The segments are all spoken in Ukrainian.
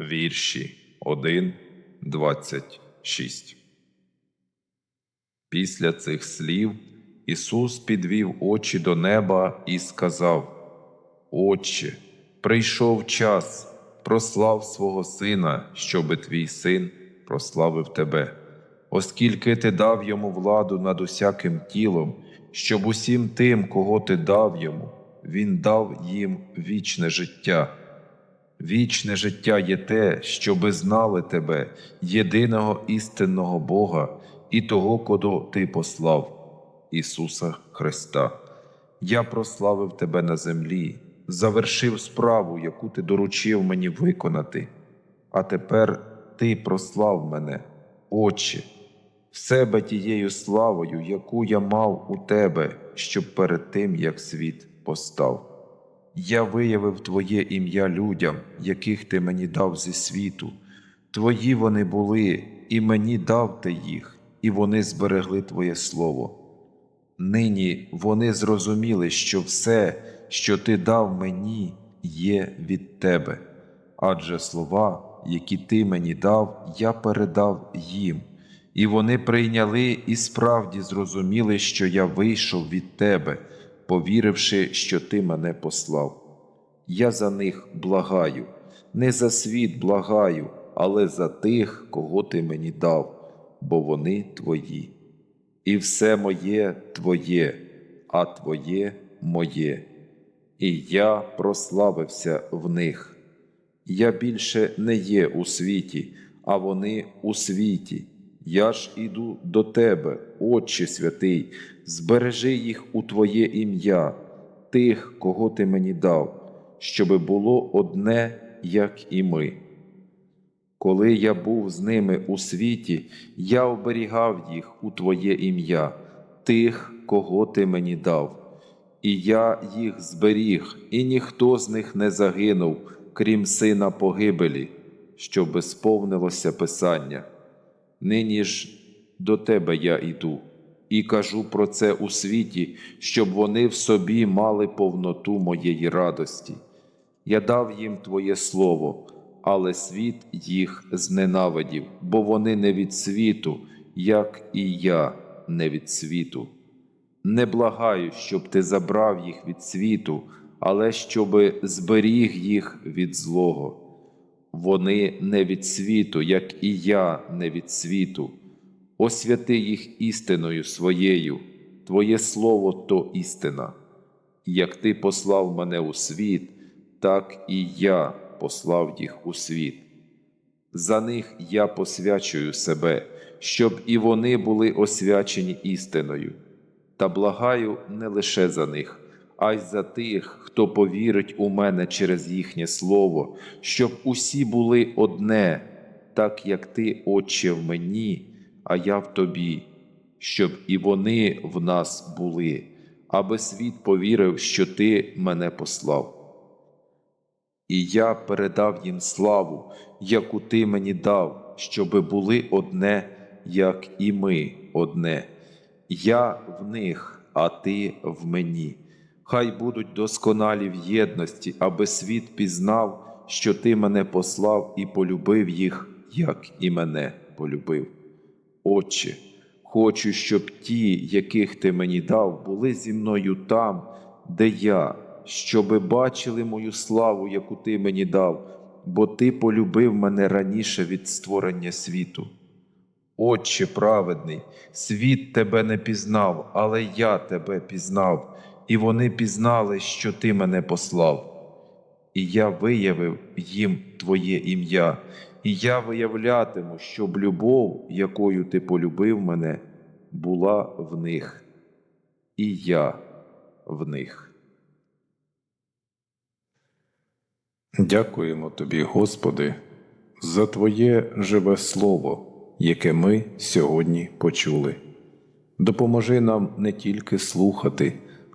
вірші 1, 26. Після цих слів Ісус підвів очі до неба і сказав: Отче, прийшов час, прослав свого Сина, щоби твій син прославив тебе, оскільки ти дав йому владу над усяким тілом, щоб усім тим, кого ти дав йому, він дав їм вічне життя. Вічне життя є те, щоби знали тебе, єдиного істинного Бога і того, кого ти послав, Ісуса Христа. Я прославив тебе на землі, завершив справу, яку ти доручив мені виконати. А тепер ти прослав мене, Отче, в себе тією славою, яку я мав у тебе, щоб перед тим, як світ постав. Я виявив Твоє ім'я людям, яких Ти мені дав зі світу. Твої вони були, і мені дав Ти їх, і вони зберегли Твоє Слово. Нині вони зрозуміли, що все, що Ти дав мені, є від Тебе, адже слова, які Ти мені дав, я передав їм, і вони прийняли і справді зрозуміли, що я вийшов від Тебе, повіривши, що Ти мене послав. Я за них благаю, не за світ благаю, але за тих, кого ти мені дав, бо вони твої. І все моє Твоє, а Твоє моє. І я прославився в них. Я більше не є у світі, а вони у світі. Я ж іду до Тебе, Отче святий, збережи їх у Твоє ім'я, тих, кого Ти мені дав щоби було одне, як і ми. Коли я був з ними у світі, я оберігав їх у Твоє ім'я, тих, кого Ти мені дав, і я їх зберіг, і ніхто з них не загинув, крім сина погибелі, щоби сповнилося Писання. Нині ж до Тебе я іду, і кажу про це у світі, щоб вони в собі мали повноту моєї радості. Я дав їм Твоє Слово, але світ їх зненавидів, бо вони не від світу, як і я не від світу. Не благаю, щоб ти забрав їх від світу, але щоби зберіг їх від злого. Вони не від світу, як і я не від світу. Освяти їх істиною своєю, Твоє Слово то істина. Як ти послав мене у світ, так і я послав їх у світ. За них я посвячую себе, щоб і вони були освячені істиною, та благаю не лише за них, а й за тих, хто повірить у мене через їхнє слово, щоб усі були одне, так як ти, Отче, в мені, а я в тобі, щоб і вони в нас були, аби світ повірив, що ти мене послав. І я передав їм славу, яку ти мені дав, щоби були одне, як і ми одне. Я в них, а ти в мені. Хай будуть досконалі в єдності, аби світ пізнав, що ти мене послав і полюбив їх, як і мене полюбив. Отче, хочу, щоб ті, яких ти мені дав, були зі мною там, де я щоби бачили мою славу, яку ти мені дав, бо ти полюбив мене раніше від створення світу. Отче праведний, світ тебе не пізнав, але я тебе пізнав, і вони пізнали, що ти мене послав. І я виявив їм Твоє ім'я, і я виявлятиму, щоб любов, якою ти полюбив мене, була в них, і я в них. Дякуємо Тобі, Господи, за Твоє живе Слово, яке ми сьогодні почули. Допоможи нам не тільки слухати,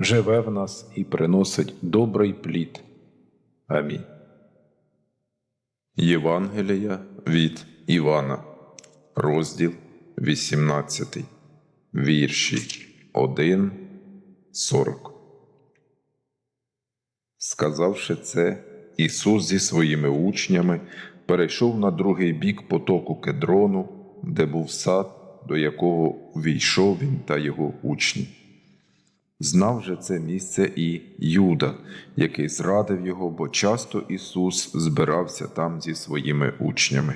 живе в нас і приносить добрий плід. Амінь. Євангелія від Івана, розділ 18, вірші 1, 40. Сказавши це, Ісус зі своїми учнями перейшов на другий бік потоку Кедрону, де був сад, до якого війшов він та його учні. Знав же це місце і Юда, який зрадив його, бо часто Ісус збирався там зі своїми учнями.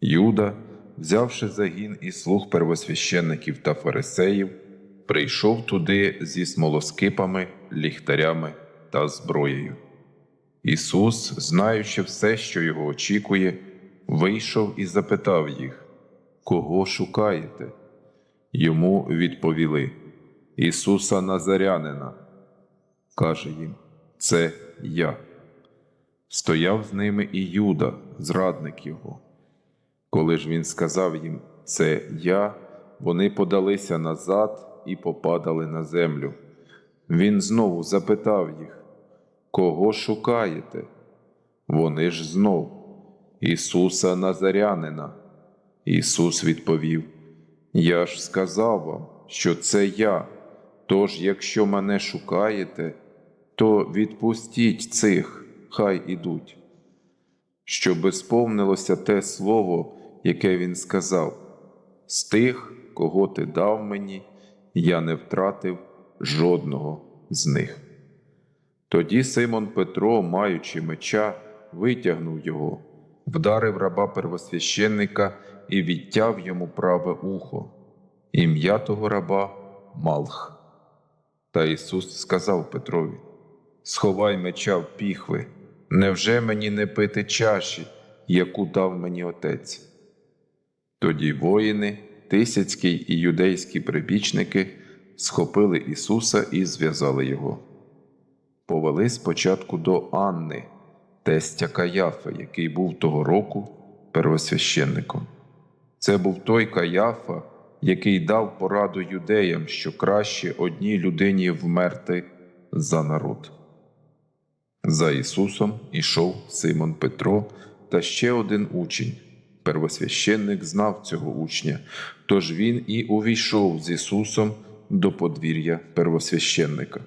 Юда, взявши загін і слуг первосвященників та фарисеїв, прийшов туди зі смолоскипами, ліхтарями та зброєю. Ісус, знаючи все, що його очікує, вийшов і запитав їх, Кого шукаєте? Йому відповіли Ісуса Назарянина. Каже їм, Це я. Стояв з ними і Юда, зрадник його. Коли ж він сказав їм, Це я, вони подалися назад і попадали на землю. Він знову запитав їх, Кого шукаєте? Вони ж знов Ісуса Назарянина. Ісус відповів: Я ж сказав вам, що це я. Тож, якщо мене шукаєте, то відпустіть цих, хай ідуть. Щоби сповнилося те слово, яке він сказав: з тих, кого ти дав мені, я не втратив жодного з них. Тоді Симон Петро, маючи меча, витягнув його, вдарив раба первосвященника і відтяв йому праве ухо. Ім'я того раба Малх. Та Ісус сказав Петрові: Сховай меча в піхви, невже мені не пити чаші, яку дав мені отець? Тоді воїни, тисяцькі і юдейські прибічники схопили Ісуса і зв'язали його повели спочатку до Анни, тестя Каяфи, який був того року первосвященником. Це був той Каяфа, який дав пораду юдеям, що краще одній людині вмерти за народ. За Ісусом ішов Симон Петро та ще один учень. Первосвященник знав цього учня, тож він і увійшов з Ісусом до подвір'я первосвященника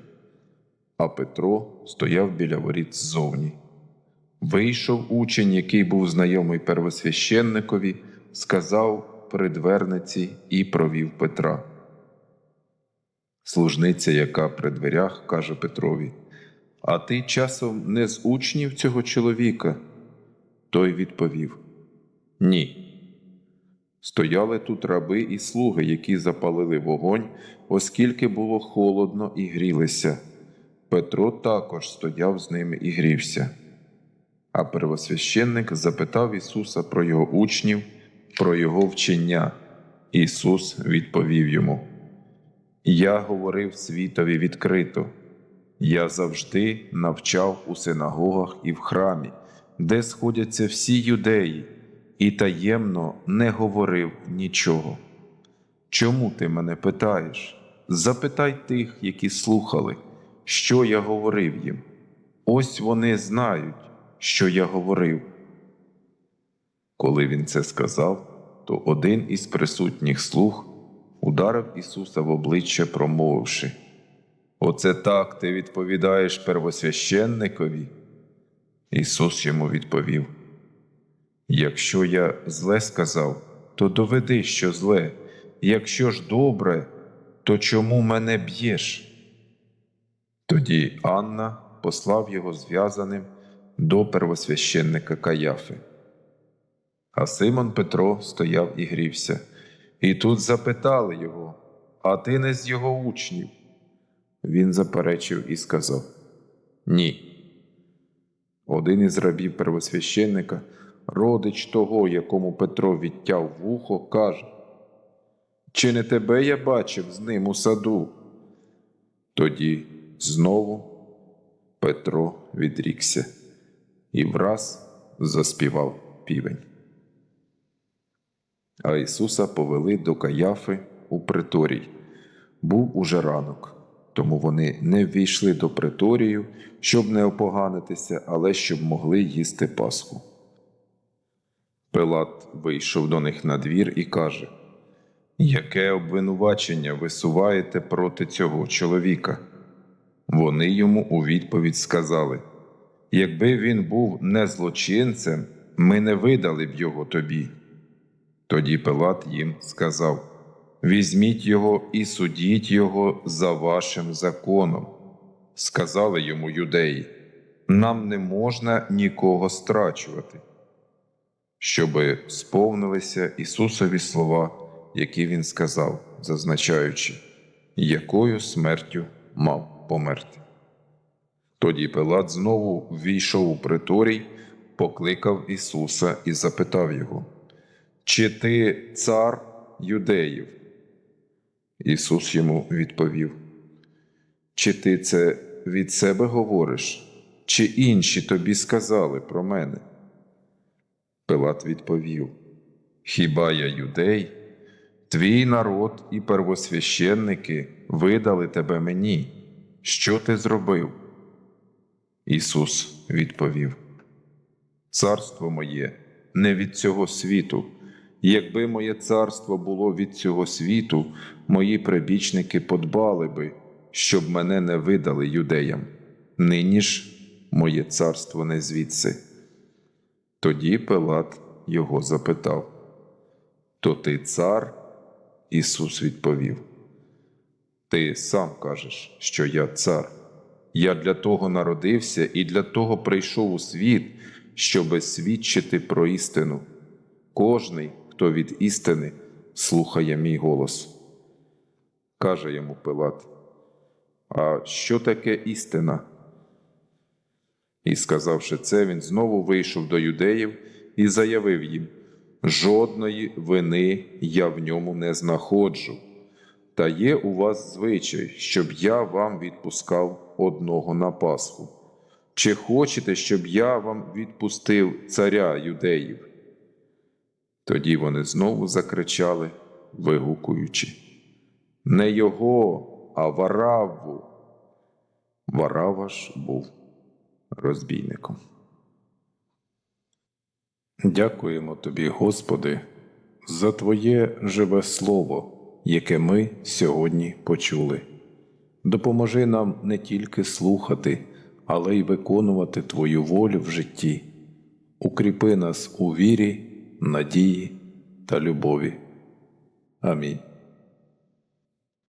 а Петро стояв біля воріт ззовні. Вийшов учень, який був знайомий первосвященникові, сказав при дверниці і провів Петра. Служниця, яка при дверях, каже Петрові, А ти часом не з учнів цього чоловіка? Той відповів Ні. Стояли тут раби і слуги, які запалили вогонь, оскільки було холодно і грілися. Петро також стояв з ними і грівся. А первосвященник запитав Ісуса про його учнів, про його вчення. Ісус відповів йому: Я говорив світові відкрито, я завжди навчав у синагогах і в храмі, де сходяться всі юдеї, і таємно не говорив нічого. Чому ти мене питаєш? Запитай тих, які слухали що я говорив їм. Ось вони знають, що я говорив. Коли він це сказав, то один із присутніх слуг ударив Ісуса в обличчя, промовивши Оце так ти відповідаєш первосвященникові. Ісус йому відповів: Якщо я зле сказав, то доведи, що зле, якщо ж добре, то чому мене б'єш? Тоді Анна послав його зв'язаним до первосвященника Каяфи. А Симон Петро стояв і грівся. І тут запитали його, а ти не з його учнів? Він заперечив і сказав: Ні. Один із рабів первосвященника, родич того, якому Петро відтяв вухо, каже: Чи не тебе я бачив з ним у саду? Тоді знову Петро відрікся і враз заспівав півень. А Ісуса повели до Каяфи у приторій. Був уже ранок, тому вони не ввійшли до приторію, щоб не опоганитися, але щоб могли їсти Пасху. Пилат вийшов до них на двір і каже: Яке обвинувачення висуваєте проти цього чоловіка? Вони йому у відповідь сказали: Якби він був не злочинцем, ми не видали б його тобі. Тоді Пилат їм сказав: Візьміть його і судіть його за вашим законом. Сказали йому юдеї: Нам не можна нікого страчувати. Щоби сповнилися Ісусові слова, які Він сказав, зазначаючи, якою смертю мав померти. Тоді Пилат знову ввійшов у приторій, покликав Ісуса і запитав його, Чи ти цар юдеїв? Ісус йому відповів, Чи ти це від себе говориш, чи інші тобі сказали про мене? Пилат відповів, Хіба я юдей? Твій народ і первосвященники видали тебе мені. Що ти зробив? Ісус відповів: Царство моє не від цього світу. Якби моє царство було від цього світу, мої прибічники подбали би, щоб мене не видали юдеям. Нині ж моє царство не звідси. Тоді Пилат його запитав: То ти цар? Ісус відповів: Ти сам кажеш, що я цар. Я для того народився і для того прийшов у світ, щоби свідчити про істину. Кожний, хто від істини, слухає мій голос. Каже йому Пилат: А що таке істина? І, сказавши це, він знову вийшов до юдеїв і заявив їм: Жодної вини я в ньому не знаходжу. Та є у вас звичай, щоб я вам відпускав одного на Пасху. Чи хочете, щоб я вам відпустив царя юдеїв? Тоді вони знову закричали, вигукуючи: Не його, а Варавву. Варава ж був розбійником. Дякуємо тобі, Господи, за Твоє живе Слово, яке ми сьогодні почули. Допоможи нам не тільки слухати, але й виконувати Твою волю в житті. Укріпи нас у вірі, надії та любові. Амінь.